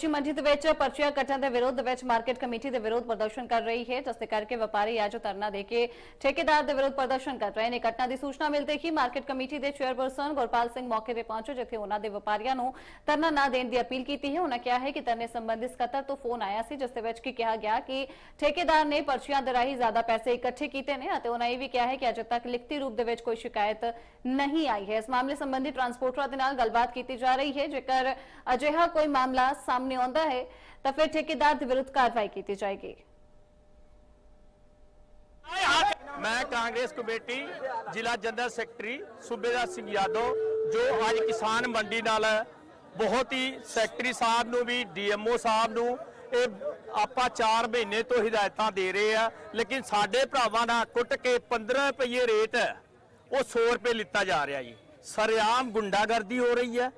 ਸਬਜ਼ੀ ਮੰਡੀ ਦੇ ਵਿੱਚ ਪਰਚੀਆਂ ਕੱਟਣ ਦੇ ਵਿਰੋਧ ਵਿੱਚ ਮਾਰਕੀਟ ਕਮੇਟੀ ਦੇ ਵਿਰੋਧ ਪ੍ਰਦਰਸ਼ਨ ਕਰ ਰਹੀ ਹੈ, ਜਿਸ ਦੇ ਕਰਕੇ ਵਪਾਰੀ ਅੱਜ ਧਰਨਾ ਦੇ ਕੇ ਠੇਕੇਦਾਰ ਦੇ ਵਿਰੋਧ ਪ੍ਰਦਰਸ਼ਨ ਕਰ ਰਹੇ ਨੇ। ਘਟਨਾ ਦੀ ਸੂਚਨਾ ਮਿਲਦੇ ਹੀ ਮਾਰਕੀਟ ਕਮੇਟੀ ਦੇ ਚੇਅਰਪਰਸਨ ਗੁਰਪਾਲ ਸਿੰਘ ਮੌਕੇ ਤੇ ਪਹੁੰਚੇ, ਜਿੱਥੇ ਉਹਨਾਂ ਦੇ ਵਪਾਰੀਆਂ ਨੂੰ ਧਰਨਾ ਨਾ ਦੇਣ ਦੀ ਅਪੀਲ ਕੀਤੀ ਹੈ। ਉਹਨਾਂ ਕਿਹਾ ਹੈ ਕਿ ਧਰਨੇ ਸੰਬੰਧੀ ਸਕੱਤਰ ਤੋਂ ਫੋਨ ਆਇਆ ਸੀ, ਜਿਸ ਦੇ ਵਿੱਚ ਕੀ ਕਿਹਾ ਗਿਆ ਕਿ ਠੇਕੇਦਾਰ ਨੇ ਪਰਚੀਆਂ ਦੇ ਰਾਹੀਂ ਜ਼ਿਆਦਾ ਪੈਸੇ ਇਕੱਠੇ ਕੀਤੇ ਨੇ ਅਤੇ ਉਹਨਾਂ ਇਹ ਵੀ ਕਿਹਾ ਹੈ ਕਿ ਅਜੇ ਤੱਕ ਲਿਖਤੀ ਰੂਪ ਦੇ ਵਿੱਚ ਕੋਈ ਸ਼ਿਕਾਇਤ ਨਹੀਂ ਆਈ ਹੈ। ਇਸ ਮਾਮਲੇ ਸੰਬੰਧੀ ਟਰਾਂਸਪੋਰਟਰਾਂ ਦੇ ਨਾਲ ਗੱਲਬਾਤ ਕੀਤੀ ਜਾ ਰਹੀ ਹੈ। ਜੇਕਰ ਅਜਿਹਾ ਕੋਈ ਮਾਮਲਾ ਸਾਹਮਣੇ ਆਉਂਦਾ ਹੈ, ਤਾਂ ਫਿਰ ਠੇਕੇਦਾਰ ਦੇ ਵਿਰੁੱਧ ਕਾਰਵਾਈ ਕੀਤੀ ਜਾਏਗੀ। ਮੈਂ ਕਾਂਗਰਸ ਕਮੇਟੀ, ਜ਼ਿਲ੍ਹਾ ਜਨਰਲ ਸੈਕਟਰੀ ਸੂਬੇਦਾਰ ਸਿੰਘ ਯਾਦਵ, ਜੋ ਅੱਜ ਕਿਸਾਨ ਮੰਡੀ ਨਾਲ ਬਹੁਤ ਹੀ ਸੈਕਟਰੀ ਸਾਹਿਬ ਨੂੰ ਵੀ, ਡੀਐਮਓ ਸਾਹਿਬ ਨੂੰ ਇਹ ਆਪਾਂ 4 ਮਹੀਨੇ ਤੋਂ ਹਦਾਇਤਾਂ ਦੇ ਰਹੇ ਆ। ਲੇਕਿਨ ਸਾਡੇ ਭਰਾਵਾਂ ਨਾਲ ਕੁੱਟ ਕੇ 15 ਰੁਪਏ ਰੇਟ ਉਹ 100 ਰੁਪਏ ਲਿੱਤਾ ਜਾ ਰਿਹਾ ਜੀ। ਸਰਿਆਮ ਗੁੰਡਾਗਰਦੀ ਹੋ ਰਹੀ ਹੈ।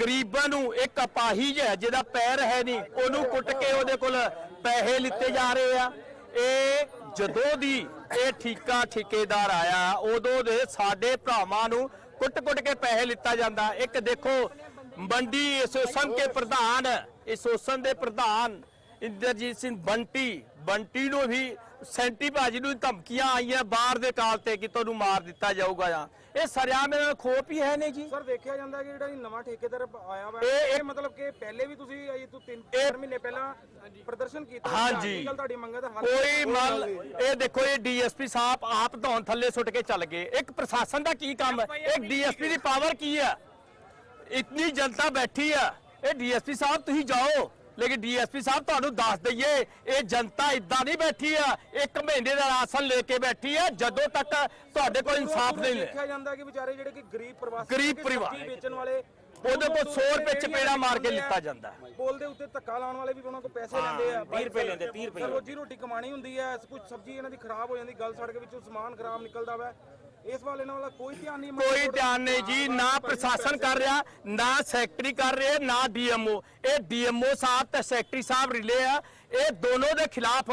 ਗਰੀਬਾਂ ਨੂੰ ਇੱਕ ਅਪਾਹਿਜ ਹੈ, ਜਿਹਦਾ ਪੈਰ ਹੈ ਨਹੀਂ, ਉਹਨੂੰ ਕੁੱਟ ਕੇ ਉਹਦੇ ਕੋਲ ਪੈਸੇ ਲਿੱਤੇ ਜਾ ਰਹੇ ਆ। ਇਹ ਜਦੋਂ ਦੀ ਇਹ ਠੇਕਾ ਠੇਕੇਦਾਰ ਆਇਆ, ਉਦੋਂ ਦੇ ਸਾਡੇ ਭਰਾਵਾਂ ਨੂੰ ਕੁੱਟ-ਕੁੱਟ ਕੇ ਪੈਸੇ ਲਿੱਤਾ ਜਾਂਦਾ। ਇੱਕ ਦੇਖੋ, ਮੰਡੀ ਐਸੋਸੀਏਸ਼ਨ ਕੇ ਪ੍ਰਧਾਨ ਐਸੋਸੀਏਸ਼ਨ ਦੇ ਪ੍ਰਧਾਨ ਇੰਦਰਜੀਤ ਸਿੰਘ ਬੰਟੀ ਬੰਟੀ ਨੂੰ ਵੀ ਸੈਂਟੀ ਭਾਜੀ ਨੂੰ ਧਮਕੀਆਂ ਆਈਆਂ ਬਾਹਰ ਦੇ ਕਾਲ ਤੇ ਕਿ ਤੁਹਾਨੂੰ ਮਾਰ ਦਿੱਤਾ ਜਾਊਗਾ ਜਾਂ। ਇਹ ਸਰਿਆਮ ਇਹਨਾਂ ਦਾ ਖੋਪ ਹੀ ਹੈ ਨੇ ਜੀ। ਸਰ ਵੇਖਿਆ ਜਾਂਦਾ ਕਿ ਜਿਹੜਾ ਇਹ ਨਵਾਂ ਠੇਕੇਦਾਰ ਆਇਆ ਵਾ ਇਹ- ਇਹ ਮਤਲਬ ਕਿ ਪਹਿਲੇ ਵੀ ਤੁਸੀਂ ਅਜੇ ਤੋਂ 3 ਇਹ- 4 ਮਹੀਨੇ ਪਹਿਲਾਂ ਪ੍ਰਦਰਸ਼ਨ ਕੀਤਾ ਹਾਂਜੀ। ਅੱਜ ਕੱਲ ਤੁਹਾਡੀ ਮੰਗਾਂ ਦਾ ਹੱਲ ਕੋਈ ਮਲ ਇਹ ਦੇਖੋ ਇਹ ਡੀਐਸਪੀ ਸਾਹਿਬ ਆਪ ਧੌਣ ਥੱਲੇ ਸੁੱਟ ਕੇ ਚੱਲ ਗਏ। ਇੱਕ ਪ੍ਰਸ਼ਾਸਨ ਦਾ ਕੀ ਕੰਮ ਹੈ? ਇੱਕ ਡੀਐਸਪੀ ਦੀ ਪਾਵਰ ਕੀ ਹੈ? ਇਤਨੀ ਜਨਤਾ ਬੈਠੀ ਆ ਇਹ ਡੀਐਸਪੀ ਸਾਹਿਬ ਤੁਸੀਂ ਜਾਓ। ਲੇਕਿਨ ਡੀਐਸਪੀ ਸਾਹਿਬ ਤੁਹਾਨੂੰ ਦੱਸ ਦਈਏ ਇਹ ਜਨਤਾ ਇਦਾਂ ਨਹੀਂ ਬੈਠੀ ਆ ਇੱਕ ਮਹੀਨੇ ਦਾ ਰਾਸ਼ਨ ਲੈ ਕੇ ਬੈਠੀ ਆ ਜਦੋਂ ਤੱਕ ਤੁਹਾਡੇ ਕੋਲ ਇਨਸਾਫ ਨਹੀਂ ਲੈ ਦੇਖਿਆ ਜਾਂਦਾ ਕਿ ਵਿਚਾਰੇ ਜਿਹੜੇ ਕਿ ਗਰੀਬ ਪ੍ਰਵਾਸੀ ਗਰੀਬ ਕਿ ਪਰਿਵਾਰ। ਸਬਜ਼ੀ ਵੇਚਣ ਵਾਲੇ ਉਹਦੇ ਕੋਲ 100 ਰੁਪਏ ਚਪੇੜਾ ਮਾਰ ਕੇ ਲਿੱਤਾ ਜਾਂਦਾ ਹੈ। ਪੁਲ ਦੇ ਉੱਤੇ ਧੱਕਾ ਲਾਉਣ ਵਾਲੇ ਵੀ ਉਹਨਾਂ ਕੋਲ ਪੈਸੇ ਲੈਂਦੇ ਆ 20 ਰੁਪਏ ਲੈਂਦੇ, 30 ਰੁਪਏ। ਰੋਜੀ ਰੋਟੀ ਕਮਾਣੀ ਹੁੰਦੀ ਹੈ ਕੁਝ ਸਬਜ਼ੀ ਇਹਨਾਂ ਦੀ ਖਰਾਬ ਹੋ ਜਾਂਦੀ ਗਲ ਸੜ ਕੇ ਵਿੱਚੋਂ ਸਮਾਨ ਖਰਾਬ ਨਿਕਲਦਾ ਵਾ ਇਸ ਵੱਲ ਵਾਲਾ ਕੋਈ ਧਿਆਨ ਨਹੀਂ ਕੋਈ ਧਿਆਨ ਨਹੀਂ ਜੀ ਨਾ ਪ੍ਰਸ਼ਾਸਨ ਕਰ ਰਿਹਾ ਨਾ ਸੈਕਟਰੀ ਕਰ ਰਿਹਾ ਨਾ ਡੀਐਮਓ। ਇਹ ਡੀਐਮਓ ਸਾਹਿਬ ਤੇ ਸੈਕਟਰੀ ਸਾਹਿਬ ਰਿਲੇ ਆ। ਇਹ ਦੋਨੋਂ ਦੇ ਖਿਲਾਫ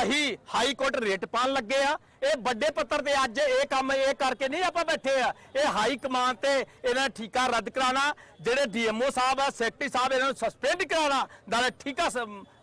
ਅਹੀ ਹਾਈ ਕੋਰਟ ਰੇਟ ਪਾਣ ਲੱਗੇ ਆ। ਇਹ ਵੱਡੇ ਪੱਤਰ ਤੇ ਅੱਜ ਇਹ ਕੰਮ ਇਹ ਕਰਕੇ ਨਹੀਂ ਆਪਾਂ ਬੈਠੇ ਆ। ਇਹ ਹਾਈ ਕਮਾਨ ਤੇ ਇਹਨਾਂ ਠੇਕਾ ਰੱਦ ਕਰਾਣਾ ਜਿਹੜੇ ਡੀਐਮਓ ਸਾਹਿਬ ਆ ਸੈਕਟਰੀ ਸਾਹਿਬ ਇਹਨਾਂ ਨੂੰ ਸਸਪੈਂਡ ਕਰਾਣਾ ਨਾਲੇ ਠੇਕਾ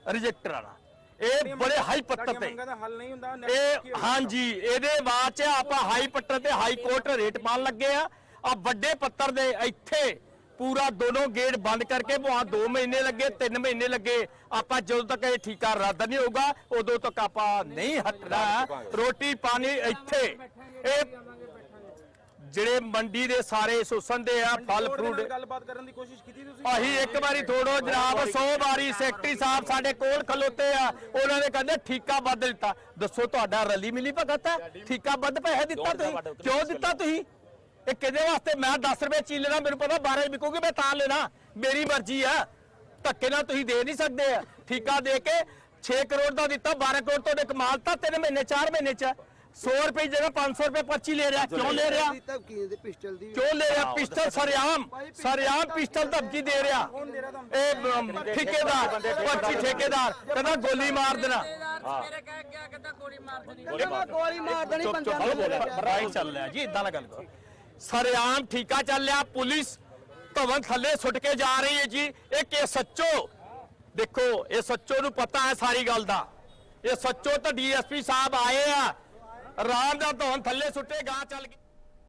ਰਿਜੈਕਟ ਕਰਾਣਾ ਇਹ ਬੜੇ ਹਾਈ ਪੱਤਰ ਤੇ। ਮੰਗਾਂ ਦਾ ਹੱਲ ਨਹੀਂ ਹੁੰਦਾ ਇਹ ਹਾਂਜੀ ਇਹਦੇ ਬਾਅਦ ਚ ਆਪਾਂ ਹਾਈ ਪੱਤਰ ਤੇ ਹਾਈ ਕੋਰਟ ਰੇਟ ਪਾਣ ਲੱਗੇ ਆ। ਆ ਵੱਡੇ ਪੱਤਰ ਦੇ ਇੱਥੇ ਪੂਰਾ ਦੋਨੋਂ ਗੇਟ ਬੰਦ ਕਰਕੇ ਭਾਵੇਂ 2 ਮਹੀਨੇ ਲੱਗੇ 3 ਮਹੀਨੇ ਲੱਗੇ। ਆਪਾਂ ਜਦੋਂ ਤੱਕ ਇਹ ਠੀਕਾ ਰੱਦ ਨਹੀਂ ਹੋਊਗਾ ਉਦੋਂ ਤੱਕ ਆਪਾਂ ਨਹੀਂ ਹਟਣਾ। ਰੋਟੀ ਪਾਣੀ ਇੱਥੇ ਇਹ ਜਿਹੜੇ ਮੰਡੀ ਦੇ ਸਾਰੇ ਸ਼ੋਸ਼ਣ ਦੇ ਆ ਫਲ ਫਰੂਟ। ਗੱਲਬਾਤ ਕਰਨ ਦੀ ਕੋਸ਼ਿਸ਼ ਕੀਤੀ ਤੁਸੀਂ? ਅਸੀਂ ਇੱਕ ਵਾਰੀ ਥੋੜੋ ਜਨਾਬ 100 ਵਾਰੀ ਸੈਕਟਰੀ ਸਾਹਿਬ ਸਾਡੇ ਕੋਲ ਖਲੋਤੇ ਆ ਉਹਨਾਂ ਨੇ ਕਹਿੰਦੇ ਠੀਕਾ ਵੱਧ ਦਿੱਤਾ। ਦੱਸੋ ਤੁਹਾਡਾ ਰਲੀ ਮਿਲੀ ਭਗਤ ਹੈ? ਠੀਕਾ ਵੱਧ ਪੈਸੇ ਦਿੱਤਾ ਤੁਸੀਂ? ਕਿਉਂ ਦਿੱਤਾ ਤੁਸੀਂ? ਇਹ ਕਿਹਦੇ ਵਾਸਤੇ? ਮੈਂ 10 ਰੁਪਏ ਚੀਜ਼ ਲੈਣਾ ਮੈਨੂੰ ਪਤਾ 12 ਵਿਕੂਗੀ ਮੈਂ ਤਾਂ ਲੈਣਾ। ਮੇਰੀ ਮਰਜ਼ੀ ਆ। ਧੱਕੇ ਨਾਲ ਤੁਸੀਂ ਦੇ ਨਹੀਂ ਸਕਦੇ। ਆ ਠੀਕਾ ਦੇ ਕੇ 6 ਕਰੋੜ ਦਾ ਦਿੱਤਾ 12 ਕਰੋੜ ਤੋਂ ਦੇ ਕਮਾਲਤਾ 3 ਮਹੀਨੇ 4 ਮਹੀਨੇ ਚ। 100 ਰੁਪਏ ਦੀ ਜਗ੍ਹਾ 500 ਰੁਪਏ ਪਰਚੀ ਲੈ ਰਿਹਾ ਕਿਉਂ ਲੈ ਰਿਹਾ? ਧਮਕੀ ਦੇ ਪਿਸਟਲ ਦੀ ਕਿਉਂ ਲੈ ਰਿਹਾ? ਪਿਸਟਲ ਸਰਿਆਮ ਸਰਿਆਮ ਪਿਸਟਲ ਧਮਕੀ ਦੇ ਰਿਹਾ। ਇਹ ਠੇਕੇਦਾਰ ਪਰਚੀ ਠੇਕੇਦਾਰ ਕਹਿੰਦਾ ਗੋਲੀ ਮਾਰ ਦੇਣਾ। ਮੇਰੇ ਕਹਿ ਗਿਆ ਕਹਿੰਦਾ ਗੋਲੀ ਮਾਰ ਦੇਣੀ। ਗੋਲੀ ਮਾਰ ਦੇਣੀ ਚੁੱਪ ਚੁੱਪ ਹਲੋ ਬੋਲਿਆ ਰਾਈਟ ਚੱਲ ਰਿਹਾ ਜੀ ਇਦਾਂ ਨਾ ਗੱਲ ਕਰੋ। ਸਰਿਆਮ ਠੀਕਾ ਚੱਲ ਰਿਹਾ ਪੁਲਿਸ ਭਵਨ ਥੱਲੇ ਸੁੱਟ ਕੇ ਜਾ ਰਹੀ ਹੈ ਜੀ। ਇਹ ਕਿ ਸੱਚੋ ਦੇਖੋ ਇਹ ਸੱਚੋ ਨੂੰ ਪਤਾ ਹੈ ਸਾਰੀ ਗੱਲ ਦਾ। ਇਹ ਸੱਚੋ ਤਾਂ ਡੀਐਸਪੀ ਸਾਹਿਬ ਆਏ ਆ ਰਾਮ ਦਾ ਧਵਨ ਥੱਲੇ ਸੁੱਟੇ ਗਾਂ ਚੱਲ ਗਈ।